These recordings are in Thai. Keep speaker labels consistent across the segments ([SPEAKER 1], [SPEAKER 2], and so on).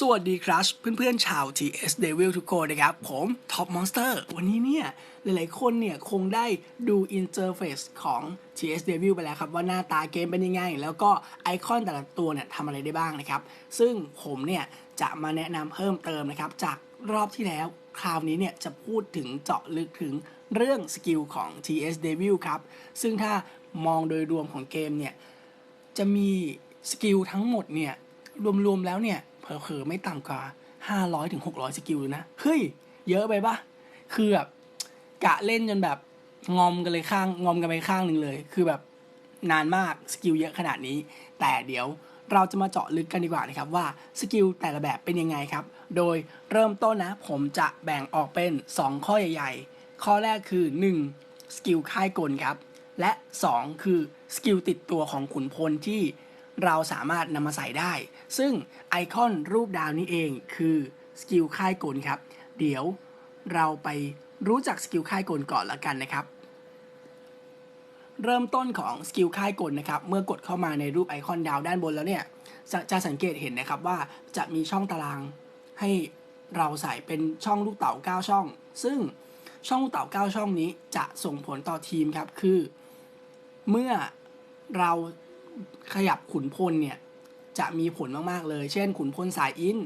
[SPEAKER 1] สวัสดีครับเพื่อนๆชาว TS Devil ทุกคนนะครับ ผม Top Monster วันนี้เนี่ย หลายๆคนเนี่ยคงได้ดูอินเ r อร์เฟซของ TS Devil ไปแล้วครับ ว่าหน้าตาเกมเป็นยังไง แล้วก็ไอคอนแต่ละตัวเนี่ยทำอะไรได้บ้างนะครับ ซึ่งผมเนี่ย จะมาแนะนำเพิ่มเติมนะครับ จากรอบที่แล้ว คราวนี้เนี่ย จะพูดถึงเจาะลึกถึงเรื่องสกิลของ TS Devil ครับ ซึ่งถ้ามองโดยรวมของเกมเนี่ยจะมีสกิลทั้งหมดเนี่ยรวมๆแล้วเนี่ย เผลอๆไม่ต่ำกว่า500ถึง600สกิลเลยนะ เฮ้ย เยอะไปปะคือแบบกะเล่นจนแบบงอมกันเลยข้างงอมกันไปข้างหนึ่งเลย คือแบบนานมากสกิลเยอะขนาดนี้ แต่เดี๋ยวเราจะมาเจาะลึกกันดีกว่านะครับว่าสกิลแต่ละแบบเป็นยังไงครับ โดยเริ่มต้นนะ ผมจะแบ่งออกเป็น 2 ข้อใหญ่ๆ ข้อแรกคือ 1. สกิลค่ายกลครับ และ 2 คือสกิลติดตัวของขุนพลที่ เราสามารถนำมาใส่ได้ ซึ่งไอคอนรูปดาวนี้เองคือสกิลค่ายกลครับ เดี๋ยวเราไปรู้จักสกิลค่ายกลก่อนละกันนะครับ เริ่มต้นของสกิลค่ายกลนะครับ เมื่อกดเข้ามาในรูปไอคอนดาวด้านบนแล้วเนี่ยจะจะสังเกตเห็นนะครับว่าจะมีช่องตารางให้เราใส่เป็นช่องลูกเต๋า 9 ช่อง ซึ่งช่องลูกเต๋า 9 ช่องนี้จะส่งผลต่อทีมครับ คือ เมื่อเรา ขยับขุนพลเนี่ยจะมีผลมาก ๆ เลย เช่น ขุนพลสายอิน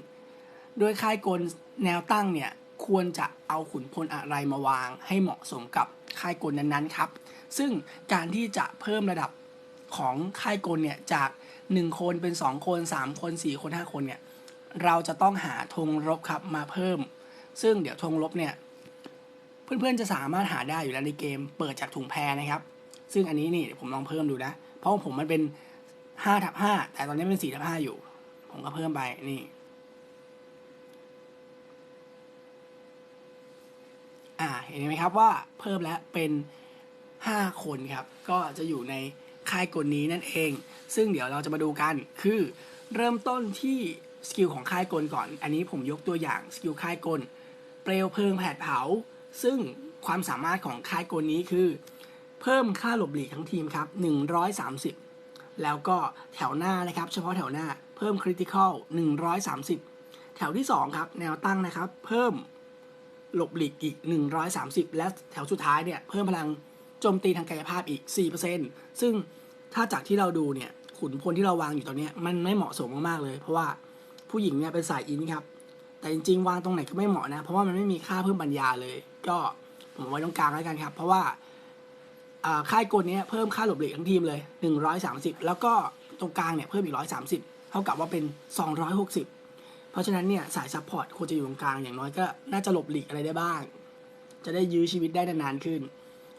[SPEAKER 1] โดยค่ายกลแนวตั้งเนี่ยควรจะเอาขุนพลอะไรมาวาง ให้เหมาะสมกับค่ายกลนั้นๆครับ ซึ่งการที่จะเพิ่มระดับของค่ายกลเนี่ยจาก 1 คนเป็น 2 คน 3 คน 4 คน 5 คนเนี่ยเราจะต้องหาธงรบครับมาเพิ่ม ซึ่งเดี๋ยวธงรบเนี่ยเพื่อนๆจะสามารถหาได้อยู่แล้วในเกม เปิดจากถุงแพรนะครับ ซึ่งอันนี้นี่ผมลองเพิ่มดูนะ เพราะผมมันเป็นห้าทับห้าแต่ตอนนี้เป็นสี่ทับห้าอยู่ ผมก็เพิ่มไปนี่อ่าเห็นไหมครับว่าเพิ่มแล้วเป็นห้าคนครับ ก็จะอยู่ในค่ายกลนี้นั่นเอง ซึ่งเดี๋ยวเราจะมาดูกันคือเริ่มต้นที่สกิลของค่ายกลก่อน อันนี้ผมยกตัวอย่างสกิลค่ายกล เปลวเพลิงแผดเผา ซึ่งความสามารถของค่ายกลนี้คือ เพิ่มค่าหลบหลีกทั้งทีมครับ 130 แล้วก็แถวหน้านะครับ เฉพาะแถวหน้าเพิ่มคริติคอล130 แถวที่ 2 ครับ แนวตั้งนะครับ เพิ่มหลบหลีกอีก 130 และแถวสุดท้ายเนี่ยเพิ่มพลังโจมตีทางกายภาพอีก 4%ซึ่งถ้าจากที่เราดูเนี่ยขุนพลที่เราวางอยู่ตอนนี้มันไม่เหมาะสมมากๆเลย เพราะว่าผู้หญิงเนี่ยเป็นสายอินครับ แต่จริงๆ วางตรงไหนก็ไม่เหมาะนะ เพราะว่ามันไม่มีค่าเพิ่มปัญญาเลย ก็ผมไว้ตรงกลางแล้วกันครับ เพราะว่า ค่ายกลนี้เพิ่มค่าหลบหลีกทั้งทีมเลย 130 แล้วก็ตรงกลางเนี่ยเพิ่มอีก 130 เท่ากับว่าเป็น 260 เพราะฉะนั้นเนี่ยสายซัพพอร์ตควรจะอยู่ตรงกลางอย่างน้อยก็น่าจะหลบหลีกอะไรได้บ้าง จะได้ยื้อชีวิตได้นานๆขึ้น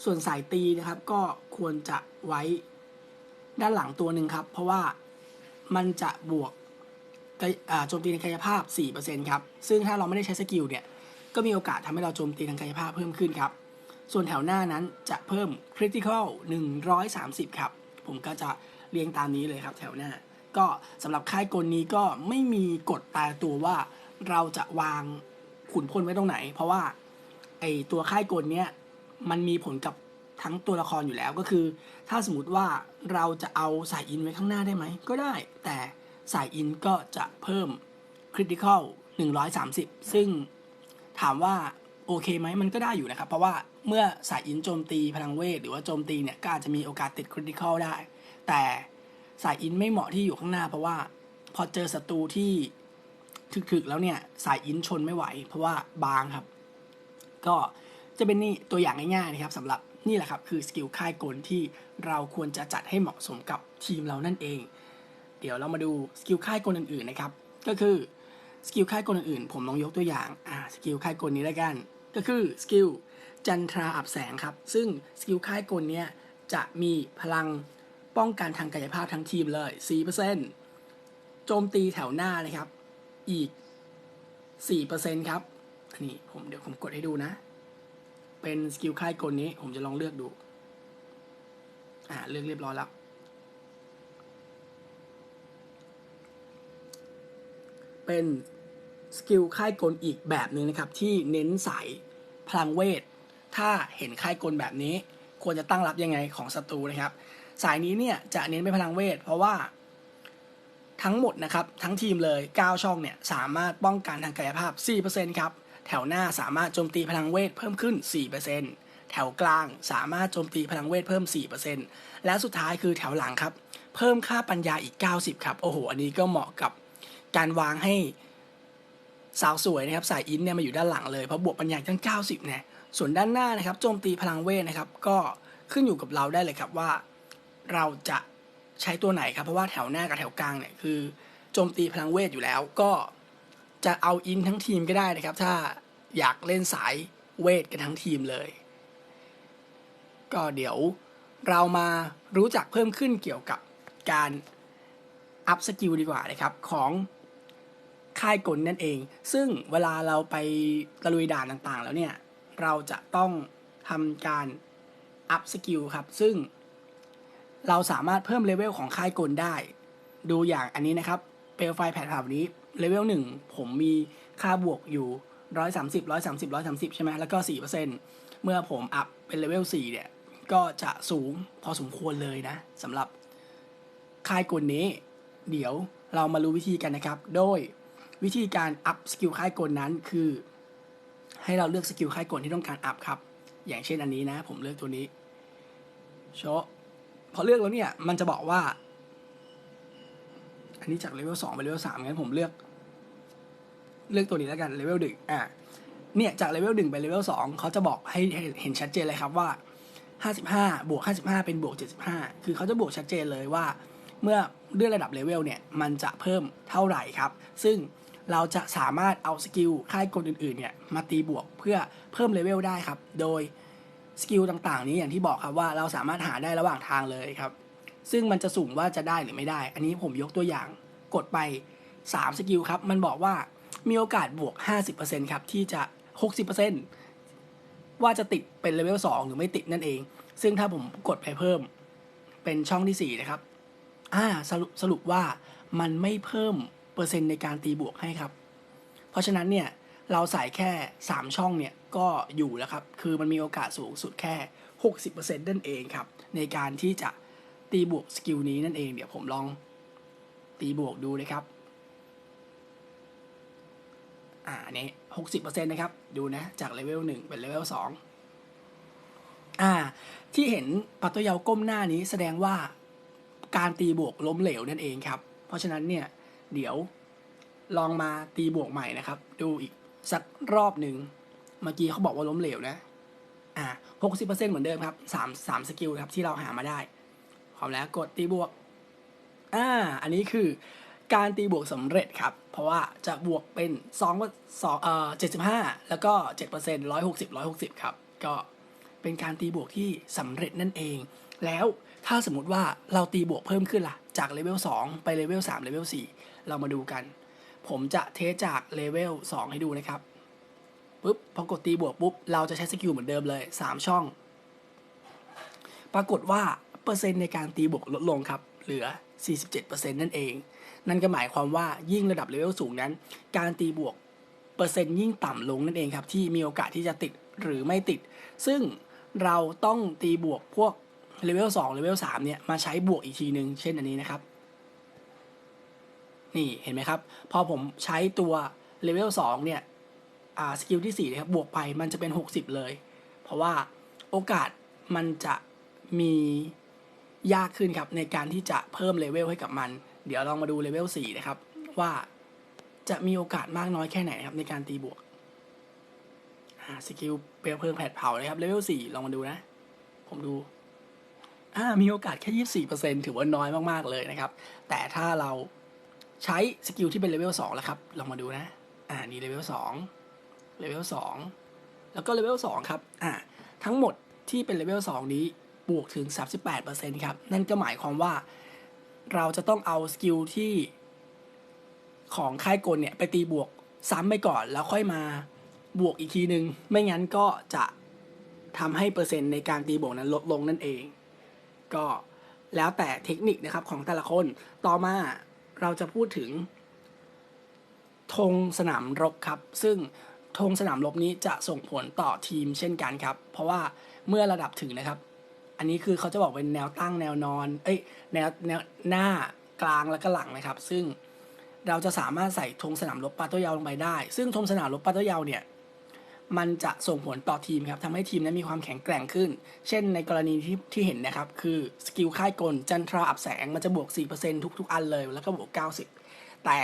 [SPEAKER 1] ส่วนสายตีนะครับก็ควรจะไว้ด้านหลังตัวหนึ่งครับ เพราะว่ามันจะบวกโจมตีในกายภาพ 4%ครับ ซึ่งถ้าเราไม่ได้ใช้สกิลเนี่ย ก็มีโอกาสทำให้เราโจมตีทางกายภาพเพิ่มขึ้นครับ ส่วนแถวหน้านั้นจะเพิ่ม critical 130 ครับ ผมก็จะเรียงตามนี้เลยครับแถวหน้า ก็สำหรับค่ายกลนี้ก็ไม่มีกฎตายตัวว่าเราจะวางขุนพลไว้ตรงไหน เพราะว่าไอตัวค่ายกลเนี้ยมันมีผลกับทั้งตัวละครอยู่แล้วก็คือ ถ้าสมมติว่าเราจะเอาสายอินไว้ข้างหน้าได้ไหม ก็ได้ แต่สายอินก็จะเพิ่ม critical 130 ซึ่งถามว่า โอเคไหมมันก็ได้อยู่นะครับ เพราะว่าเมื่อสายอินโจมตีพลังเวท หรือว่าโจมตีเนี่ยก็อาจจะมีโอกาสติดคริติคอลได้ แต่สายอินไม่เหมาะที่อยู่ข้างหน้า เพราะว่าพอเจอศัตรูที่ถึกๆแล้วเนี่ยสายอินชนไม่ไหว เพราะว่าบางครับ ก็จะเป็นนี่ตัวอย่างง่ายๆนะครับสำหรับนี่แหละครับคือสกิลค่ายกลที่เราควรจะจัดให้เหมาะสมกับทีมเรานั่นเอง เดี๋ยวเรามาดูสกิลค่ายกลอื่นๆนะครับ ก็คือสกิลค่ายกลอื่นๆผมลองยกตัวอย่างอ่าสกิลค่ายกลนี้แล้วกัน ก็คือสกิลจันทราอับแสงครับ ซึ่งสกิลค่ายกลเนี้ยจะมีพลังป้องกันทางกายภาพทั้งทีมเลย 4%โจมตีแถวหน้านะครับ อีก 4%ครับ อันนี้ผมเดี๋ยวผมกดให้ดูนะ เป็นสกิลค่ายกลนี้ผมจะลองเลือกดู อ่า เลือกเรียบร้อยแล้ว เป็น สกิลค่ายกลอีกแบบหนึ่งนะครับ ที่เน้นสายพลังเวท ถ้าเห็นค่ายกลแบบนี้ ควรจะตั้งรับยังไงของศัตรูนะครับ สายนี้เนี่ยจะเน้นไปพลังเวท เพราะว่าทั้งหมดนะครับ ทั้งทีมเลย 9 ช่องเนี่ยสามารถป้องกันทางกายภาพ 4%ครับ แถวหน้าสามารถโจมตีพลังเวทเพิ่มขึ้น 4%แถวกลางสามารถโจมตีพลังเวทเพิ่ม 4%และสุดท้ายคือแถวหลังครับ เพิ่มค่าปัญญาอีก 90 ครับ โอ้โห อันนี้ก็เหมาะกับการวางให้ สาวสวยนะครับสายอินเนี่ยมาอยู่ด้านหลังเลยเพราะบวกปัญญาทั้ง 90เนี่ยส่วนด้านหน้านะครับโจมตีพลังเวทนะครับก็ขึ้นอยู่กับเราได้เลยครับว่า เราจะใช้ตัวไหนครับเพราะว่าแถวหน้ากับแถวกลางเนี่ยคือโจมตีพลังเวทอยู่แล้วก็จะเอาอินทั้งทีมก็ได้นะครับ ถ้าอยากเล่นสายเวทกันทั้งทีมเลย ก็เดี๋ยวเรามารู้จักเพิ่มขึ้นเกี่ยวกับการอัพสกิลดีกว่านะครับของ ค่ายกลนั่นเอง ซึ่งเวลาเราไปตะลุยด่านต่างๆ แล้วเนี่ย เราจะต้องทำการอัพสกิลครับ ซึ่งเราสามารถเพิ่มเลเวลของค่ายกลได้ ดูอย่างอันนี้นะครับ เปลวไฟแผ่นผับนี้เลเวลหนึ่งผมมีค่าบวกอยู่130 130 130ใช่ไหมแล้วก็4%เมื่อผมอัพเป็นเลเวล4เนี่ย ก็จะสูงพอสมควรเลยนะสำหรับค่ายกลนี้ เดี๋ยวเรามารู้วิธีกันนะครับ โดย วิธีการอัพสกิลค่ายกลนั้นคือ ให้เราเลือกสกิลค่ายกลที่ต้องการอัพครับ อย่างเช่นอันนี้นะ ผมเลือกตัวนี้โชพอเลือกแล้วเนี่ย มันจะบอกว่า อันนี้จากเลเวลสองไปเลเวลสามงั้นผมเลือก เลือกตัวนี้แล้วกันเลเวลหนึ่งอะเนี่ยจากเลเวลหนึ่งไปเลเวลสองเขาจะบอกให้เห็นชัดเจนเลยครับว่าห้าสิบห้าบวกห้าสิบห้าเป็นบวกเจ็ดสิบห้าคือเขาจะบวกชัดเจนเลยว่า เมื่อเลื่อนระดับเลเวลเนี่ย มันจะเพิ่มเท่าไหร่ครับ ซึ่ง เราจะสามารถเอาสกิลค่ายกลอื่นๆเนี่ยมาตีบวกเพื่อเพิ่มเลเวลได้ครับ โดยสกิลต่างๆ นี้อย่างที่บอกครับว่าเราสามารถหาได้ระหว่างทางเลยครับ ซึ่งมันจะสุ่มว่าจะได้หรือไม่ได้ อันนี้ผมยกตัวอย่างกดไป 3 สกิลครับ มันบอกว่ามีโอกาสบวก 50%ครับที่จะ 60%ว่าจะติดเป็นเลเวล2หรือไม่ติดนั่นเอง ซึ่งถ้าผมกดไปเพิ่มเป็นช่องที่ 4 นะครับอ่าสรุปสรุปว่ามันไม่เพิ่ม อร์เซ็นต์ในการตีบวกให้ครับ เพราะฉะนั้นเนี่ยเราใส่แค่ 3 ช่องเนี่ยก็อยู่แล้วครับ คือมันมีโอกาสสูงสุดแค่ 60%นั่นเองครับ ในการที่จะตีบวกสกิลนี้นั่นเอง เดี๋ยวผมลองตีบวกดูนะครับ อ่านนี้หกสิบเปอร์เซ็นต์นะครับ ดูนะ จากเลเวลหนึ่งเป็นเลเวลสองอ่า ที่เห็นปัตโตยาก้มหน้านี้แสดงว่าการตีบวกล้มเหลวนั่นเองครับ เพราะฉะนั้นเนี่ย เดี๋ยวลองมาตีบวกใหม่นะครับ ดูอีกสักรอบหนึ่งเมื่อกี้เขาบอกว่าล้มเหลวนะ อ่าหกสิบเปอร์เซ็นต์เหมือนเดิมครับสามสามสกิลครับที่เราหามาได้พร้อมแล้วกดตีบวก อ่า อันนี้คือการตีบวกสำเร็จครับ เพราะว่าจะบวกเป็น2ว่า2เอ่อ75แล้วก็7% 160 160ครับ ก็เป็นการตีบวกที่สำเร็จนั่นเอง แล้วถ้าสมมติว่าเราตีบวกเพิ่มขึ้นล่ะ จากเลเวล2ไปเลเวล3เลเวล4 เรามาดูกัน ผมจะเทสจากเลเวล2ให้ดูนะครับปุ๊บพอกดตีบวกปุ๊บ เราจะใช้สกิลเหมือนเดิมเลย 3 ช่อง ปรากฏว่าเปอร์เซ็นต์ในการตีบวกลดลงครับ เหลือ 47%นั่นเอง นั่นก็หมายความว่ายิ่งระดับเลเวลสูงนั้น การตีบวกเปอร์เซ็นต์ยิ่งต่ำลงนั่นเองครับ ที่มีโอกาสที่จะติดหรือไม่ติด ซึ่งเราต้องตีบวกพวกเลเวล2เลเวล3เนี่ยมาใช้บวกอีกทีหนึ่งเช่นอันนี้นะครับ นี่เห็นไหมครับ พอผมใช้ตัวเลเวล2เนี่ยสกิลที่4นะครับบวกไปมันจะเป็น 60 เลย เพราะว่าโอกาสมันจะมียากขึ้นครับในการที่จะเพิ่มเลเวลให้กับมัน เดี๋ยวลองมาดูเลเวล4นะครับ ว่าจะมีโอกาสมากน้อยแค่ไหนครับในการตีบวกสกิลเปลวเพลิงแผดเผานะครับเลเวล4ลองมาดูนะ ผมดูอ่ามีโอกาสแค่ 24%ถือว่าน้อยมาก ๆ เลยนะครับ แต่ถ้าเรา ใช้สกิลที่เป็นเลเวล2แล้วครับ ลองมาดูนะ อ่า นี่เลเวล2เลเวล2แล้วก็เลเวล2ครับ อ่า ทั้งหมดที่เป็นเลเวล2นี้บวกถึง 38%ครับ นั่นก็หมายความว่าเราจะต้องเอาสกิลที่ของค่ายกลเนี่ย ไปตีบวกซ้ำไปก่อน แล้วค่อยมาบวกอีกทีนึง ไม่งั้นก็จะทำให้เปอร์เซ็นต์ในการตีบวกนั้นลดลงนั่นเอง ก็แล้วแต่เทคนิคนะครับของแต่ละคน ต่อมา เราจะพูดถึงธงสนามรบครับ ซึ่งธงสนามรบนี้จะส่งผลต่อทีมเช่นกันครับ เพราะว่าเมื่อระดับถึงนะครับ อันนี้คือเขาจะบอกเป็นแนวตั้งแนวนอน เอ้ยแนวแนวหน้ากลางและก็หลังนะครับ ซึ่งเราจะสามารถใส่ธงสนามรบปาโตเยาลงไปได้ ซึ่งธงสนามรบปาโตเยาเนี่ย มันจะส่งผลต่อทีมครับทำให้ทีมนั้นมีความแข็งแกร่งขึ้น เช่นในกรณีที่ที่เห็นนะครับ คือสกิลค่ายกลจันทราอับแสงมันจะบวก 4%ทุกๆ อันเลย แล้วก็บวก 90 แต่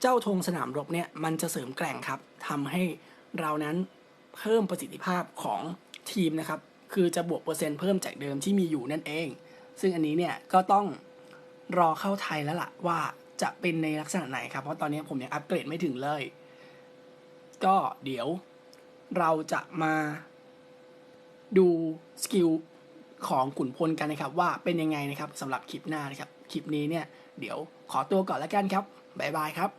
[SPEAKER 1] เจ้าธงสนามรบเนี่ยมันจะเสริมแกร่งครับทำให้เรานั้นเพิ่มประสิทธิภาพของทีมนะครับ คือจะบวกเปอร์เซ็นต์เพิ่มจากเดิมที่มีอยู่นั่นเอง ซึ่งอันนี้เนี่ยก็ต้องรอเข้าไทยแล้วล่ะว่าจะเป็นในลักษณะไหนครับ เพราะตอนนี้ผมยังอัปเกรดไม่ถึงเลย ก็เดี๋ยว เราจะมาดูสกิลของขุนพลกันนะครับว่าเป็นยังไงนะครับสำหรับคลิปหน้านะครับ คลิปนี้เนี่ยเดี๋ยวขอตัวก่อนแล้วกันครับ บ๊ายบายครับ